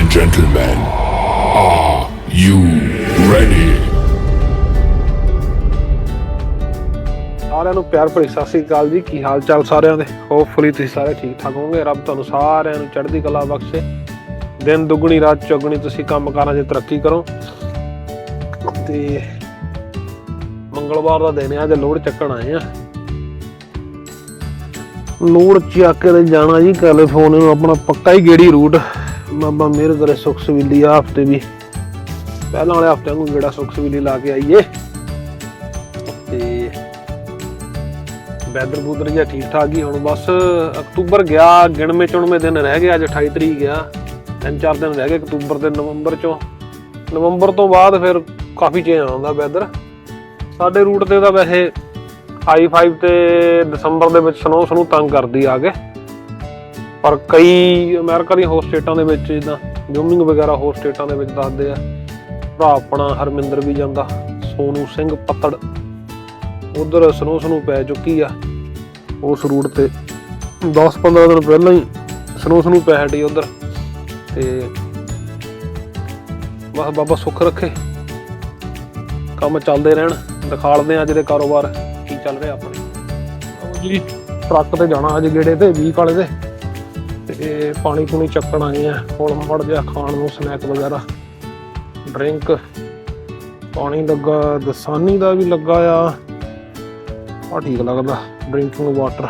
and gentlemen, are you ready? ਸਾਰਿਆਂ ਨੂੰ ਪਿਆਰ ਭਰੀ ਸਤਿ ਸ੍ਰੀ ਅਕਾਲ ਜੀ। ਕੀ ਹਾਲ ਚਾਲ ਸਾਰਿਆਂ ਦੇ? ਹੋਪਫੁਲੀ ਤੁਸੀਂ ਸਾਰੇ ਠੀਕ ਠਾਕ ਹੋਵੋਗੇ। ਰੱਬ ਤੁਹਾਨੂੰ ਸਾਰਿਆਂ ਨੂੰ ਚੜ੍ਹਦੀ ਕਲਾ ਬਖਸ਼ੇ। ਦਿਨ ਦੁੱਗਣੀ ਰਾਤ ਚੌਗਣੀ ਤੁਸੀਂ ਕੰਮ ਕਾਰਾਂ 'ਚ ਤਰੱਕੀ ਕਰੋ। ਤੇ ਮੰਗਲਵਾਰ ਦਾ ਦਿਨ ਆ ਅੱਜ ਲੋੜ ਚੱਕਣ ਆਏ ਆ। ਲੋੜ ਚੱਕ ਕੇ ਜਾਣਾ ਜੀ ਕੈਲੀਫੋਰਨੀਆ ਨੂੰ ਆਪਣਾ ਪੱਕਾ ਹੀ ਗੇੜੀ ਰੂਟ ਬਾਬਾ ਮਿਹਰ ਕਰੇ, ਸੁਖ ਸਵੀਲੀ ਆ ਹਫ਼ਤੇ ਵੀ ਪਹਿਲਾਂ ਵਾਲੇ ਹਫ਼ਤੇ ਨੂੰ ਗੇੜਾ ਸੁਖ ਸਵੀਲੀ ਲਾ ਕੇ ਆਈਏ। ਤੇ ਵੈਦਰ ਬੂਦਰ ਜਿਹਾ ਠੀਕ ਠਾਕ ਹੀ ਹੁਣ ਬਸ ਅਕਤੂਬਰ ਗਿਆ, ਗਿਣਵੇਂ ਚੁਣਵੇਂ ਦਿਨ ਰਹਿ ਗਏ, ਅੱਜ 28 ਤਰੀਕ ਗਿਆ ਤਿੰਨ ਚਾਰ ਦਿਨ ਰਹਿ ਗਏ ਅਕਤੂਬਰ ਤੇ ਨਵੰਬਰ ਚੋਂ। ਨਵੰਬਰ ਤੋਂ ਬਾਅਦ ਫਿਰ ਕਾਫੀ ਚੇਂਜ ਆਉਂਦਾ ਵੈਦਰ। ਸਾਡੇ ਰੂਟ ਤੇ ਤਾਂ ਵੈਸੇ ਹਾਈ 5 ਤੇ ਦਸੰਬਰ ਦੇ ਵਿੱਚ ਸਨੋ ਸਨੂ ਤੰਗ ਕਰਦੀ ਆ ਕੇ। ਪਰ ਕਈ ਅਮਰੀਕਾ ਦੀਆਂ ਹੋਰ ਸਟੇਟਾਂ ਦੇ ਵਿੱਚ ਜਿੱਦਾਂ ਜੂਮਿੰਗ ਵਗੈਰਾ ਹੋਰ ਸਟੇਟਾਂ ਦੇ ਵਿੱਚ ਦੱਸਦੇ ਆ। ਭਰਾ ਆਪਣਾ ਹਰਮਿੰਦਰ ਵੀ ਜਾਂਦਾ ਸੋਨੂ ਸਿੰਘ ਪੱਤੜ। ਉਧਰ ਸਨੋ ਸਨੂ ਪੈ ਚੁੱਕੀ ਆ ਉਸ ਰੂਟ ਤੇ। 10-15 ਦਿਨ ਪਹਿਲਾਂ ਹੀ ਸਨੋ ਸਨੂ ਪੈ ਹਟੀ ਉਧਰ ਤੇ ਬਸ ਬਾਬਾ ਸੁੱਖ ਰੱਖੇ। ਕੰਮ ਚੱਲਦੇ ਰਹਿਣ ਦਿਖਾਲਦੇ ਆ ਅੱਜ ਦੇ ਕਾਰੋਬਾਰ ਕੀ ਚੱਲ ਰਿਹਾ ਆਪਣੇ। ਜੀ। ਟਰੱਕ ਤੇ ਜਾਣਾ ਅੱਜ ਗੇੜੇ ਤੇ 20 ਵਾਲੇ ਦੇ ਤੇ ਪਾਣੀ ਪੂਣੀ ਚੱਕਣ ਆਏ ਆ। ਹੁਣ ਮੜ ਜਿਹਾ ਖਾਣ ਨੂੰ ਸਨੈਕ ਵਗੈਰਾ। ਡਰਿੰਕ ਪਾਣੀ ਲੱਗਾ, ਦਸਾਨੀ ਦਾ ਵੀ ਲੱਗਾ ਆ। ਆ ਠੀਕ ਲੱਗਦਾ ਡਰਿੰਕਿੰਗ ਵਾਟਰ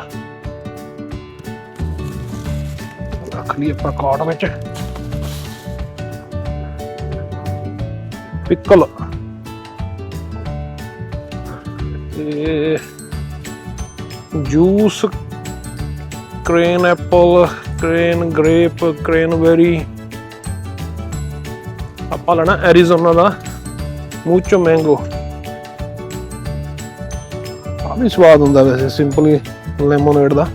ਰੱਖ ਲਈ ਆਪਾਂ ਕਾਰਟ ਵਿੱਚ। ਪਿਕਲ ਤੇ juice cran apple cran grape cranberry ਆਪਾਂ ਲੈਣਾ ਐਰੀਜ਼ੋਨਾ ਦਾ ਮੂਚੋ ਮੈਂਗੋ ਆ ਵੀ ਸਵਾਦ ਹੁੰਦਾ ਵੈਸੇ ਸਿੰਪਲੀ ਲੈਮੋਨੇਡ ਦਾ।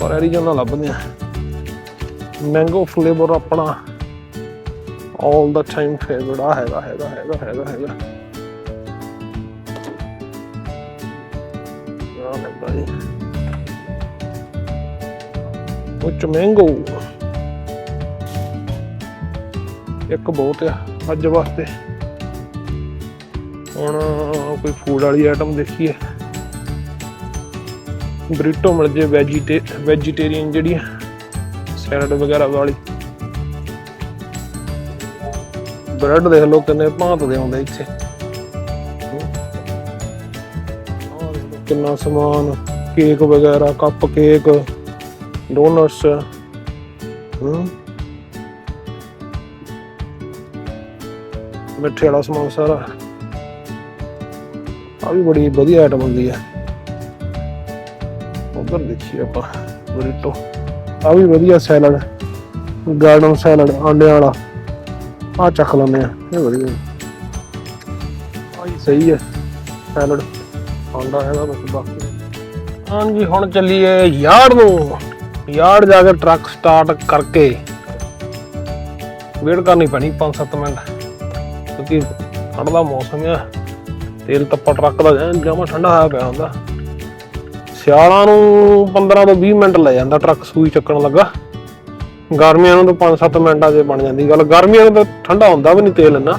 ਪਰ ਐਰੀਜ਼ੋਨਾ ਲੱਭਦੇ ਆ। ਮੈਂਗੋ ਫਲੇਵਰ ਆਪਣਾ ਆਲ ਦਾ ਟਾਈਮ ਫੇਵਰਟ ਆ ਹੈਗਾ ਹੈਗਾ ਹੈਗਾ ਹੈਗਾ ਹੈਗਾ। ਆ ਲੱਗਾ ਜੀ। ਉੱਚ ਮੈਂਗੋ ਇੱਕ ਬਹੁਤ ਆ, ਅੱਜ ਵਾਸਤੇ। ਹੁਣ ਕੋਈ ਫੂਡ ਵਾਲੀ ਆਈਟਮ ਦੇਖੀਏ। ਬ੍ਰਿਟੋ ਮਿਲ ਜੇ ਵੈਜੀਟੇ ਵੈਜੀਟੇਰੀਅਨ ਜਿਹੜੀ ਸੈਲਡ ਵਗੈਰਾ ਵਾਲੀ। ਬ੍ਰੈਡ ਦੇਖ ਲਓ ਕਿੰਨੇ ਭਾਂਤ ਦੇ ਆਉਂਦੇ ਇੱਥੇ। ਕਿੰਨਾ ਸਮਾਨ ਕੇਕ ਵਗੈਰਾ ਕੱਪ ਕੇਕ ਡੋਨਟਸ ਹੂੰ e, hm? ਮਿੱਠੇ ਵਾਲਾ ਸਮਾਨ ਸਾਰਾ। ਆ ਵੀ ਬੜੀ ਵਧੀਆ ਆਈਟਮ ਹੁੰਦੀ ਹੈ। ਉਧਰ ਦੇਖੀਏ ਆਪਾਂ ਬਰੀਟੋ ਆ ਵੀ ਵਧੀਆ ਸੈਲਡ ਗਾਰਡਨ ਸੈਲਡ ਆਂਡਿਆਂ ਵਾਲਾ। ਆ ਚੱਕ ਲੈਂਦੇ ਆ ਇਹ ਵਧੀਆ। ਆਈ ਸਹੀ ਹੈ ਸੈਲਡ ਆਂਡਾ ਹੈਗਾ ਬਸ ਬਾਕੀ। ਹਾਂਜੀ, ਹੁਣ ਚੱਲੀਏ ਯਾਰ ਨੂੰ। ਯਾਰ ਜਾ ਕੇ ਟਰੱਕ ਸਟਾਰਟ ਕਰਕੇ ਵੇਟ ਕਰਨੀ ਪੈਣੀ 5-7 ਮਿੰਟ, ਕਿਉਂਕਿ ਠੰਡ ਦਾ ਮੌਸਮ ਆ, ਤੇਲ ਤੱਪਾ ਟਰੱਕ ਦਾ ਜਮਾ ਠੰਡਾ ਹੋਇਆ ਪਿਆ ਹੁੰਦਾ। ਸਿਆਲਾਂ ਨੂੰ 15 ਤੋਂ 20 ਮਿੰਟ ਲੈ ਜਾਂਦਾ ਟਰੱਕ ਸੂਈ ਚੱਕਣ ਲੱਗਾ। ਗਰਮੀਆਂ ਨੂੰ ਤਾਂ 5-7 ਮਿੰਟਾਂ 'ਚ ਬਣ ਜਾਂਦੀ ਗੱਲ। ਗਰਮੀਆਂ ਨੂੰ ਤਾਂ ਠੰਡਾ ਹੁੰਦਾ ਵੀ ਨਹੀਂ ਤੇਲ ਇੰਨਾ।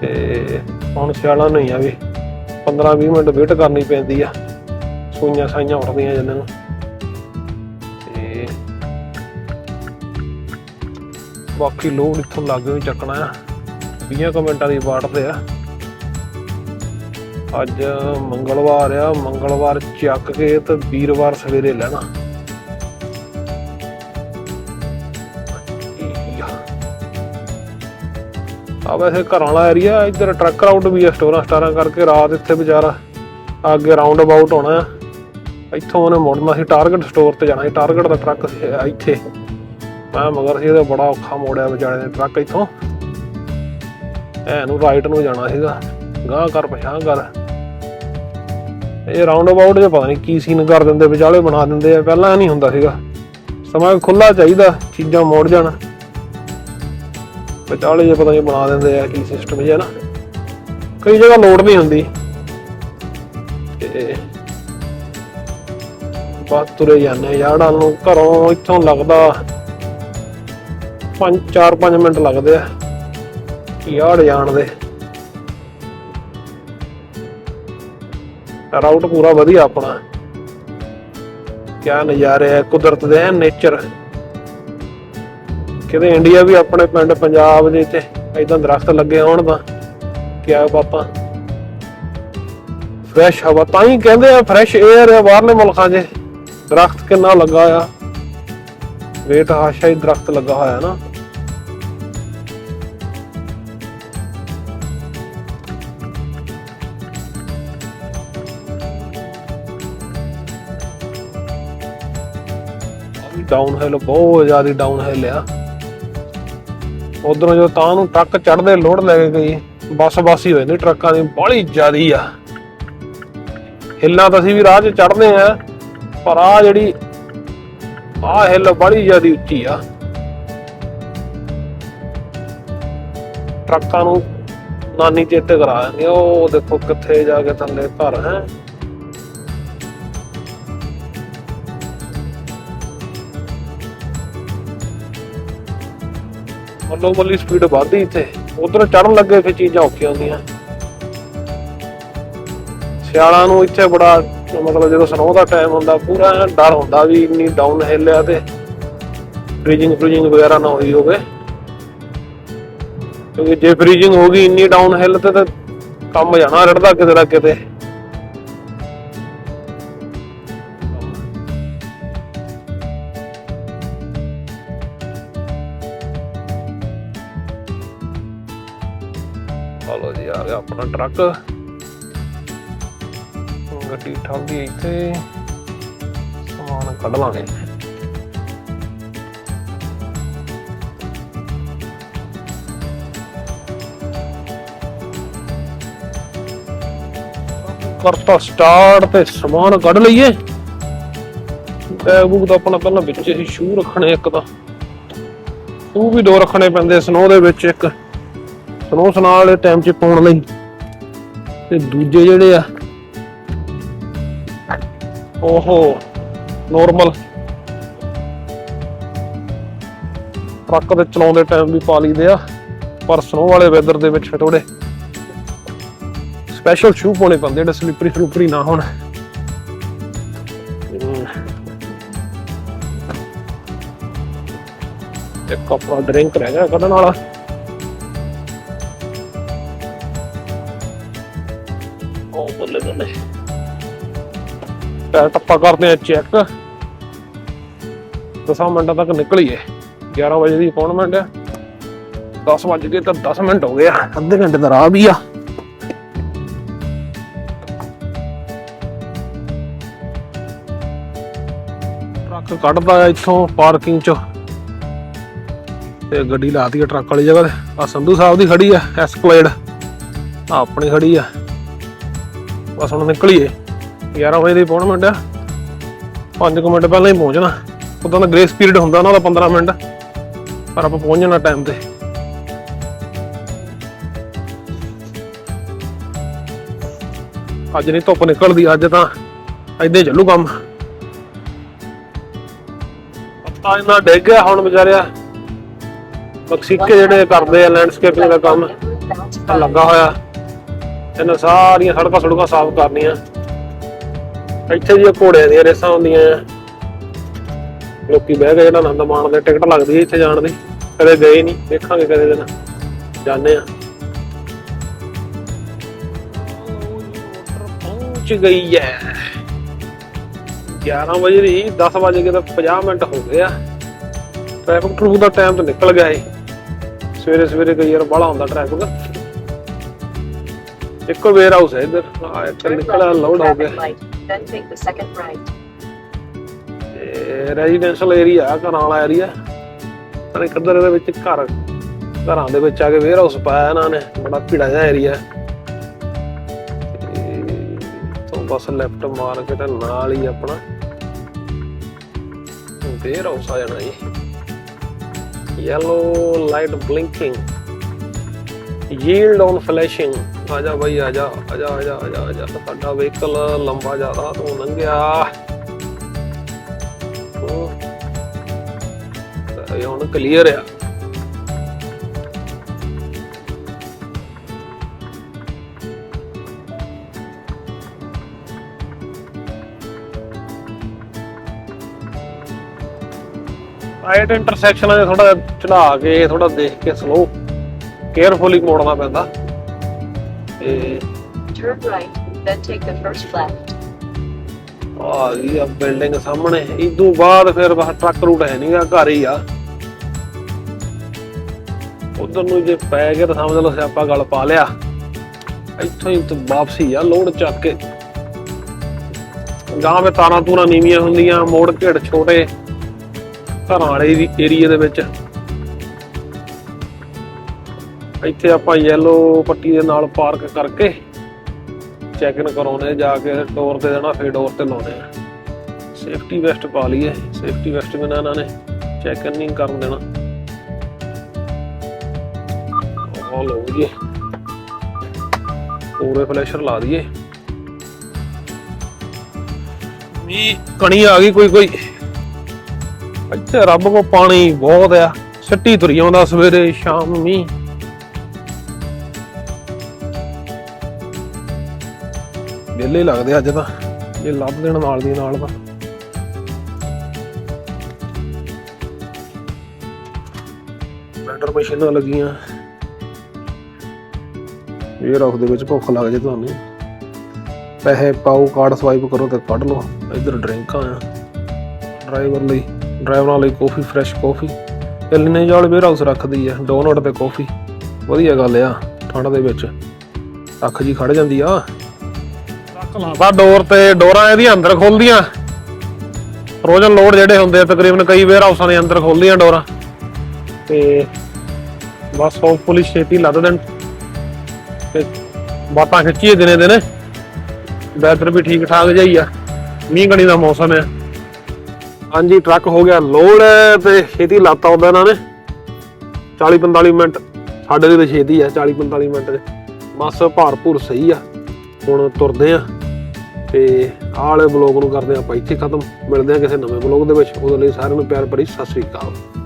ਤੇ ਹੁਣ ਸਿਆਲਾਂ ਨੂੰ ਹੀ ਆ ਵੀ 15-20 ਮਿੰਟ ਵੇਟ ਕਰਨੀ ਪੈਂਦੀ ਆ। ਸੂਈਆਂ ਸਾਈਆਂ ਉੱਠਦੀਆਂ ਜਿੰਨਾਂ ਨੂੰ। ਬਾਕੀ ਲੋਡ ਇੱਥੋਂ ਲਾਗੇ ਵੀ ਚੱਕਣਾ ਆ। 20 ਕੁ ਮਿੰਟਾਂ ਦੀ ਬਾਟ ਤੇ ਆ। ਅੱਜ ਮੰਗਲਵਾਰ ਆ, ਮੰਗਲਵਾਰ ਚੱਕ ਕੇ ਤੇ ਵੀਰਵਾਰ ਸਵੇਰੇ ਲੈਣਾ। ਆ ਵੈਸੇ ਘਰਾਂ ਵਾਲਾ ਏਰੀਆ ਇੱਧਰ ਟਰੱਕ ਰਾਊਟ ਵੀ ਆ, ਸਟੋਰਾਂ ਸਟਾਰਾਂ ਕਰਕੇ ਰਾਤ ਇੱਥੇ ਵਿਚਾਰਾ ਅੱਗੇ ਰਾਉਂਡ ਅਬਾਊਟ ਹੋਣਾ ਆ। ਇੱਥੋਂ ਉਹਨੇ ਮੁੜਨਾ ਸੀ ਟਾਰਗੇਟ ਸਟੋਰ ਤੇ ਜਾਣਾ ਸੀ। ਟਾਰਗੇਟ ਦਾ ਟਰੱਕ ਇੱਥੇ। ਮੈਂ ਮਗਰ ਸੀ ਇਹਦਾ ਬੜਾ ਔਖਾ ਮੋੜਿਆ ਵਿਚਾਰੇ ਨੇ ਟਰੱਕ ਇੱਥੋਂ। ਐ ਨੂੰ ਰਾਈਟ ਨੂੰ ਜਾਣਾ ਸੀਗਾ। ਗਾਂ ਕਰ ਪਛਾਂ ਕਰ। ਇਹ ਰਾਉਂਡ ਅਬਾਊਟ ਜੇ ਪਤਾ ਨਹੀਂ ਕੀ ਸੀਨ ਕਰ ਦਿੰਦੇ, ਵਿਚਾਲੇ ਬਣਾ ਦਿੰਦੇ ਆ। ਪਹਿਲਾਂ ਨਹੀਂ ਹੁੰਦਾ ਸੀਗਾ। ਸਮਾਂ ਖੁੱਲਾ ਚਾਹੀਦਾ, ਚੀਜ਼ਾਂ ਮੋੜ ਜਾਣ। ਵਿਚਾਲੇ ਜੇ ਪਤਾ ਨਹੀਂ ਬਣਾ ਦਿੰਦੇ ਆ ਕੀ ਸਿਸਟਮ ਜਿਹਾ ਨਾ ਕਈ ਜਗ੍ਹਾ ਲੋਡ ਨਹੀਂ ਹੁੰਦੀ। ਤੇ ਬਸ ਤੁਰੇ ਜਾਂਦੇ ਆ। ਯਾਰਾਂ ਨੂੰ ਘਰੋਂ ਇੱਥੋਂ ਲੱਗਦਾ। ਪੰਜ 4-5 ਮਿੰਟ ਲੱਗਦੇ ਆ। ਯਾਰ ਜਾਣ ਦੇ। ਰਾਊਟ ਪੂਰਾ ਵਧੀਆ ਆਪਣਾ। ਕਿਆ ਨਜ਼ਾਰੇ ਹੈ ਕੁਦਰਤ ਦੇ ਨੇਚਰ ਕਿਤੇ ਇੰਡੀਆ ਵੀ ਆਪਣੇ ਪਿੰਡ ਪੰਜਾਬ ਦੇ ਤੇ ਇਦਾਂ ਦਰਖਤ ਲੱਗੇ ਹੋਣ ਤਾਂ ਕਿਆ ਬਾਤਾਂ। ਫਰੈਸ਼ ਹਵਾ, ਤਾਂ ਹੀ ਕਹਿੰਦੇ ਆ ਫਰੈਸ਼ 에ਅਰ ਆ ਬਾਹਰਲੇ ਮੁਲਕਾਂ 'ਚ। ਦਰਖਤ ਕਿੰਨਾ ਲੱਗਾ ਆ। ਵੇਟ ਹਾਸ਼ਾ ਹੀ ਦਰਖਤ ਲੱਗਾ ਹੋਇਆ ਨਾ। ਡਾਊਨ ਹਿੱਲ ਬਹੁਤ ਜ਼ਿਆਦਾ ਡਾਊਨ ਹਿੱਲ ਆ। ਉਧਰੋਂ ਜੋ ਤਾਂ ਨੂੰ ਟਰੱਕ ਚੜਦੇ ਲੋਡ ਲੈ ਕੇ ਗਈ, ਬੱਸ ਬੱਸ ਹੀ ਹੋ ਜਾਂਦੀ, ਟਰੱਕਾਂ ਦੀ ਬੜੀ ਜ਼ਿਆਦੀ ਆ। ਹਿੱਲਾਂ ਤਾਂ ਅਸੀਂ ਵੀ ਰਾਹ 'ਚ ਚੜਦੇ ਆ, ਪਰ ਆ ਜਿਹੜੀ ਆ ਹਿੱਲ ਬੜੀ ਜ਼ਿਆਦੀ ਉੱਚੀ ਆ। ਟਰੱਕਾਂ ਨੂੰ ਨਾਨੀ ਚੇਤੇ ਕਰਾ ਦਿੰਦੇ ਉਹ ਦੇਖੋ ਕਿੱਥੇ ਜਾ ਕੇ ਥੱਲੇ ਘਰ ਹੈ। ਮੱਲੋ ਮੱਲੀ ਸਪੀਡ ਵੱਧਦੀ ਇੱਥੇ। ਉਧਰ ਚੜਨ ਲੱਗੇ ਫਿਰ ਚੀਜ਼ਾਂ ਔਖੀਆਂ ਹੁੰਦੀਆਂ। ਸਿਆਲਾਂ ਨੂੰ ਇੱਥੇ ਬੜਾ ਮਤਲਬ ਜਦੋਂ ਸਨੋ ਦਾ ਟਾਈਮ ਹੁੰਦਾ, ਪੂਰਾ ਡਰ ਹੁੰਦਾ ਵੀ ਇੰਨੀ ਡਾਊਨ ਹਿੱਲ ਆ ਤੇ ਫ੍ਰੀਜਿੰਗ ਫ੍ਰੀਜਿੰਗ ਵਗੈਰਾ ਨਾ ਹੋਈ ਹੋਵੇ। ਕਿਉਂਕਿ ਜੇ ਫ੍ਰੀਜਿੰਗ ਹੋ ਗਈ ਇੰਨੀ ਡਾਊਨ ਹਿੱਲ ਤੇ ਤਾਂ ਕੰਮ ਜਾਣਾ ਰੜਦਾ ਕਿਤੇ ਨਾ ਕਿਤੇ। ਆਪਣਾ ਟਰੱਕ ਗੱਡੀ ਠੱਗੀ ਇੱਥੇ। ਸਮਾਨ ਕੱਢ ਲਾਂਗੇ। ਕਰਤਾ ਸਟਾਰਟ ਤੇ ਸਮਾਨ ਕੱਢ ਲਈਏ। ਬੈਗ ਬੁੱਕ ਤਾਂ ਆਪਣਾ ਪਹਿਲਾਂ ਵਿੱਚ ਹੀ ਸ਼ੂ ਰੱਖਣੇ ਇੱਕ ਤਾਂ। ਸ਼ੂ ਵੀ ਦੋ ਰੱਖਣੇ ਪੈਂਦੇ ਸਨੋ ਦੇ ਵਿੱਚ ਇੱਕ। ਸਨੋ ਸਨਾ ਵਾਲੇ ਟਾਈਮ 'ਚ ਪਾਉਣ ਲਈ। ਤੇ ਦੂਜੇ ਜਿਹੜੇ ਆ ਓਹੋ ਨੋਰਮਲ ਟਰੱਕ ਦੇ ਚਲਾਉਂਦੇ ਟਾਈਮ ਵੀ ਪਾ ਲਈਦੇ ਆ, ਪਰ ਸਨੋ ਵਾਲੇ ਵੈਦਰ ਦੇ ਵਿੱਚ ਥੋੜੇ ਸਪੈਸ਼ਲ ਸ਼ੂ ਪਾਉਣੇ ਪੈਂਦੇ ਜਿਹੜੇ ਸਲਿਪਰੀ ਸਲੂਪਰੀ ਨਾ ਹੋਣ। ਇੱਕ ਆਪਣਾ ਡਰਿੰਕ ਰਹਿ ਗਿਆ ਕੱਢਣ ਵਾਲਾ। ਉਹ ਬੱਲੇ ਬੱਲੇ ਪੈਰ ਟੱਪਾ ਕਰਦੇ ਆ ਚੈੱਕ 10 ਮਿੰਟਾਂ ਤੱਕ ਨਿਕਲੀਏ। 11 ਵਜੇ ਦੀ ਅਪਾਇੰਟਮੈਂਟ ਹੈ 10 ਵਜ ਗਏ ਤਾਂ 10 ਮਿੰਟ ਹੋ ਗਏ ਆ। ਅੱਧੇ ਘੰਟੇ ਦਾ ਰਾਹ ਵੀ ਆ। ਟਰੱਕ ਕੱਢਦਾ ਆ ਇੱਥੋਂ ਪਾਰਕਿੰਗ ਚ। ਤੇ ਗੱਡੀ ਲਾਤੀ ਆ ਟਰੱਕ ਵਾਲੀ ਜਗ੍ਹਾ ਤੇ। ਆ ਸੰਧੂ ਸਾਹਿਬ ਦੀ ਖੜੀ ਆ ਐਸਕਲੇਡ ਆ ਆਪਣੀ ਖੜੀ ਆ। ਬਸ ਹੁਣ ਨਿਕਲੀਏ। 11 ਵਜੇ ਦੀ ਅਪਾਇੰਟਮੈਂਟ ਆ। 5 ਮਿੰਟ ਪਹਿਲਾਂ ਹੀ ਪਹੁੰਚਣਾ। ਉਦੋਂ ਦਾ ਗ੍ਰੇਸ ਪੀਰੀਅਡ ਹੁੰਦਾ ਉਹਨਾਂ ਦਾ 15 ਮਿੰਟ। ਪਰ ਆਪਾਂ ਪਹੁੰਚ ਜਾਣਾ ਟਾਈਮ ਤੇ। ਅੱਜ ਨਹੀਂ ਧੁੱਪ ਨਿਕਲਦੀ, ਅੱਜ ਤਾਂ ਏਦਾਂ ਹੀ ਚੱਲੂ ਕੰਮ। ਪੱਤਾ ਇਹਨਾਂ ਡਿੱਗ ਗਿਆ ਹੁਣ ਵਿਚਾਰਿਆ। ਮਕਸੀਕੇ ਜਿਹੜੇ ਕਰਦੇ ਆ ਲੈਂਡਸਕੇਪਿੰਗ ਦਾ ਕੰਮ, ਲੱਗਾ ਹੋਇਆ। ਇਹਨਾਂ ਸਾਰੀਆਂ ਸੜਕਾਂ ਸੜਕਾਂ ਸਾਫ਼ ਕਰਨੀਆਂ। ਇੱਥੇ ਜੀ ਘੋੜਿਆਂ ਦੀਆਂ ਰੇਸਾਂ ਹੁੰਦੀਆਂ ਆ। ਲੋਕੀ ਬਹਿ ਕੇ ਜਿਹੜਾ ਆਨੰਦ ਮਾਣਦੇ ਟਿਕਟ ਲੱਗਦੀ ਹੈ ਇੱਥੇ ਜਾਣ ਦੀ। ਕਦੇ ਗਏ ਨਹੀਂ ਦੇਖਾਂਗੇ ਕਦੇ ਦਿਨ। ਜਾਂਦੇ ਆ। ਪਹੁੰਚ ਗਈ ਹੈ 11 ਵਜੇ ਦੀ 10 ਵਜੇ ਕੇ ਤਾਂ 50 ਮਿੰਟ ਹੋ ਗਏ ਆ। ਟ੍ਰੈਫਿਕ ਟਰੂ ਦਾ ਟਾਈਮ ਤਾਂ ਨਿਕਲ ਗਿਆ ਏ। ਸਵੇਰੇ ਸਵੇਰੇ ਕਈ ਯਾਰ ਬਾਹਲਾ ਹੁੰਦਾ ਟ੍ਰੈਫਿਕ ਇੱਕੋ ਵੇਅਰ ਹਾਊਸ ਹੈ ਇੱਧਰ। ਆ ਇੱਕ ਨਿਕਲਿਆ ਲੋਡ ਹੋ ਗਿਆ। Then take the second right. Residential area ਘਰਾਂ ਵਾਲਾ ਏਰੀਆ ਪਰ ਕਿੱਧਰ ਇਹਦੇ ਵਿੱਚ ਘਰ, ਘਰਾਂ ਦੇ ਵਿੱਚ ਆ ਕੇ ਵੇਅਰ ਹਾਊਸ ਪਾਇਆ ਇਹਨਾਂ ਨੇ, ਬੜਾ ਭੀੜਾ ਜਿਹਾ ਏਰੀਆ ਤੋਂ ਬਸ ਲੈਫਟ ਮਾਰ ਕੇ ਤੇ ਨਾਲ ਹੀ ਆਪਣਾ ਵੇਅਰ ਹਾਊਸ ਆ ਜਾਣਾ ਜੀ। Yellow light blinking yield on flashing ਆ ਜਾ ਬਾਈ ਆ ਜਾ ਆ ਜਾ ਆ ਜਾ ਆ ਜਾ ਜਾ ਤੁਹਾਡਾ ਵਹੀਕਲ ਲੰਬਾ ਜ਼ਿਆਦਾ ਤੋਂ ਲੰਘਿਆ। ਇਹ ਹੁਣ ਕਲੀਅਰ ਆ। ਰਾਈਟ ਇੰਟਰਸੈਕਸ਼ਨਾਂ 'ਤੇ ਥੋੜਾ ਚੜਾ ਕੇ ਥੋੜਾ ਦੇਖ ਕੇ ਸਲੋ ਕੇਅਰਫੁਲੀ ਮੋੜਨਾ ਪੈਂਦਾ। ਤੇ Turn right, then take the first left. ਆ ਗਈ ਆ ਬਿਲਡਿੰਗ ਸਾਹਮਣੇ। ਇਦੋਂ ਬਾਅਦ ਫਿਰ ਬਸ ਟਰੱਕ ਰੂਟ ਹੈ ਨਹੀਂਗਾ ਘਰ ਹੀ ਆ। ਉਧਰ ਨੂੰ ਜੇ ਪੈ ਗਿਆ ਤਾਂ ਸਮਝ ਲਓ ਸਿਆਪਾ ਗਲ ਪਾ ਲਿਆ। ਇੱਥੋਂ ਹੀ ਤਾਂ ਵਾਪਸੀ ਆ ਲੋਡ ਚੱਕ ਕੇ। ਗਾਂ ਵਿੱਚ ਤਾਰਾਂ ਤੂਰਾਂ ਨੀਵੀਆਂ ਹੁੰਦੀਆਂ ਮੋੜ ਘੇੜ ਛੋਟੇ ਘਰਾਂ ਵਾਲੇ ਵੀ ਏਰੀਏ ਦੇ ਵਿੱਚ। ਇੱਥੇ ਆਪਾਂ ਯੈਲੋ ਪੱਟੀ ਦੇ ਨਾਲ ਪਾਰਕ ਕਰਕੇ ਚੈੱਕ ਇਨ ਕਰਾਉਣੇ, ਜਾ ਕੇ ਡੋਰ ਤੇ ਦੇਣਾ, ਫਿਰ ਡੋਰ ਤੇ ਲਾਉਣੇ ਆ। ਸੇਫਟੀ ਵੈਸਟ ਪਾ ਲਈਏ। ਸੇਫਟੀ ਵੈਸਟ ਬਿਨਾਂ ਇਹਨਾਂ ਨੇ ਚੈੱਕ ਇਨ ਨਹੀਂ ਕਰਨ ਦੇਣਾ। ਆਹ ਲਓ ਜੀ। ਪੂਰੇ ਫਲੈਸ਼ਰ ਲਾ ਦਈਏ। ਵੀ ਕਣੀ ਆ ਗਈ ਕੋਈ ਕੋਈ। ਇੱਥੇ ਰੱਬ ਕੋ ਪਾਣੀ ਬਹੁਤ ਆ। ਸਿੱਟੀ ਤੁਰੀ ਆਉਂਦਾ ਸਵੇਰੇ ਸ਼ਾਮ ਨੂੰ ਮੀਂਹ ਲੱਗਦੇ ਅੱਜ ਤਾਂ। ਇਹ ਲੱਭ ਦੇਣ ਨਾਲ ਦੀ ਨਾਲ ਤਾਂ। ਬੈਟਰ ਮਸ਼ੀਨਾਂ ਲੱਗੀਆਂ। ਇਹ ਰੱਖ ਦੇ ਵਿੱਚ ਭੁੱਖ ਲੱਗ ਜੇ ਤੁਹਾਨੂੰ। ਪੈਸੇ ਪਾਓ ਕਾਰਡ ਸਵਾਈਪ ਕਰੋ ਤੇ ਕੱਢ ਲਓ। ਇੱਧਰ ਡਰਿੰਕਾਂ ਆ। ਡਰਾਈਵਰ ਲਈ, ਡਰਾਈਵਰਾਂ ਲਈ ਕਾਫੀ ਫਰੈਸ਼ ਕਾਫੀ ਐਲਨੇ ਜਾਲ ਵੇਅਰ ਹਾਊਸ ਰੱਖਦੀ ਆ ਡੋਨਟ ਤੇ ਕਾਫੀ ਵਧੀਆ ਗੱਲ ਆ, ਠੰਡ ਦੇ ਵਿੱਚ। ਅੱਖ ਜੀ ਖੜ ਜਾਂਦੀ ਆ। ਲਾਦਾ ਡੋਰ ਤੇ ਡੋਰਾਂ ਇਹਦੀਆਂ ਅੰਦਰ ਖੁੱਲਦੀਆਂ। ਫਰੋਜ਼ਨ ਲੋਡ ਜਿਹੜੇ ਹੁੰਦੇ ਆ, ਤਕਰੀਬਨ ਕਈ ਵੇਅਰ ਹਾਊਸਾਂ ਦੇ ਅੰਦਰ ਖੁੱਲਦੀਆਂ ਡੋਰਾਂ। ਤੇ ਬਸ ਹੋਪਫੁਲੀ ਛੇਤੀ ਲੱਦ ਦੇਣ। ਤੇ ਬਾਤਾਂ ਖਿੱਚੀਏ ਦਿਨੇ ਦਿਨੇ। ਵੈਦਰ ਵੀ ਠੀਕ ਠਾਕ ਜਾਈ ਆ। ਮੀਂਹ ਕਣੀ ਦਾ ਮੌਸਮ ਹੈ ਹਾਂਜੀ ਟਰੱਕ ਹੋ ਗਿਆ ਲੋਡ ਤੇ ਛੇਤੀ ਲਾਤਾ ਉਹਦਾ ਇਹਨਾਂ ਨੇ। 40 45 ਮਿੰਟ। ਸਾਡੇ ਲਈ ਤਾਂ ਛੇਤੀ ਆ 40 45 ਮਿੰਟ ਦੇ। ਬਸ ਭਾਰਪੂਰ ਸਹੀ ਆ। ਹੁਣ ਤੁਰਦੇ ਆ। ਤੇ ਆਹ ਵਾਲੇ ਬਲੌਗ ਨੂੰ ਕਰਦੇ ਆ ਆਪਾਂ ਇੱਥੇ ਖਤਮ। ਮਿਲਦੇ ਹਾਂ ਕਿਸੇ ਨਵੇਂ ਬਲੌਗ ਦੇ ਵਿੱਚ। ਉਹਦੇ ਲਈ ਸਾਰਿਆਂ ਨੂੰ ਪਿਆਰ ਭਰੀ ਸਤਿ ਸ੍ਰੀ ਅਕਾਲ।